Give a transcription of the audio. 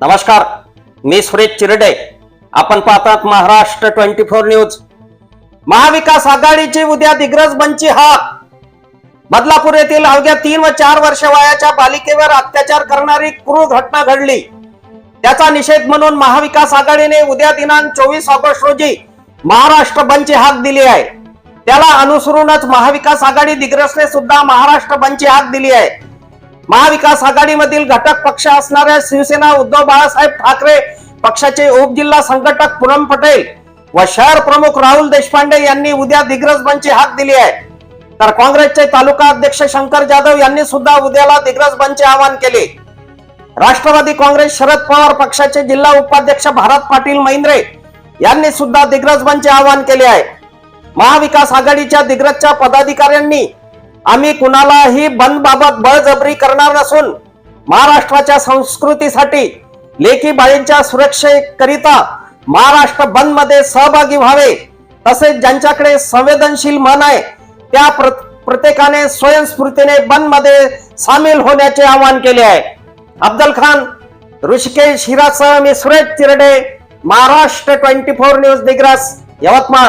नमस्कार मी सुरेश चिरडे. आपण पाहतात महाराष्ट्र ट्वेंटी फोर न्यूज. महाविकास आघाडीची उद्या दिग्रज बंची हाक. बदलापूर येथील अवघ्या तीन व चार वर्ष वयाच्या बालिकेवर अत्याचार करणारी क्रूर घटना घडली. त्याचा निषेध म्हणून महाविकास आघाडीने उद्या दिनांक चोवीस ऑगस्ट रोजी महाराष्ट्र बनची हाक दिली आहे. त्याला अनुसरूनच महाविकास आघाडी दिग्रसने सुद्धा महाराष्ट्र बनची हाक दिली आहे. महाविकास आघाडीमधील घटक पक्ष असणाऱ्या शिवसेना उद्धव बाळासाहेब ठाकरे पक्षाचे उपजिल्हा संघटक पूनम पटेल व शहर प्रमुख राहुल देशपांडे यांनी उद्या दिग्रस बंदची हाक दिली आहे. तर काँग्रेसचे तालुका अध्यक्ष शंकर जाधव यांनी सुद्धा उद्याला दिग्रजबांचे आवाहन केले. राष्ट्रवादी काँग्रेस शरद पवार पक्षाचे जिल्हा उपाध्यक्ष भारत पाटील महिंद्रे यांनी सुद्धा दिग्रजबांचे आवाहन केले आहे. महाविकास आघाडीच्या दिग्रजच्या पदाधिकाऱ्यांनी आम्ही कुणालाही बंद बाबत बळजबरी करणार नसून महाराष्ट्राच्या संस्कृतीसाठी लेखी बाळींच्या सुरक्षेकरिता महाराष्ट्र बंदमध्ये सहभागी व्हावे तसेच ज्यांच्याकडे संवेदनशील मन आहे त्या प्र- प्रत्येकाने स्वयंस्फूर्तीने बंदमध्ये सामील होण्याचे आवाहन केले आहे. अब्दल खान ऋषिकेश हिरासह मी Suresh Tirade Maharashtra twenty four news Digras Yavatmal.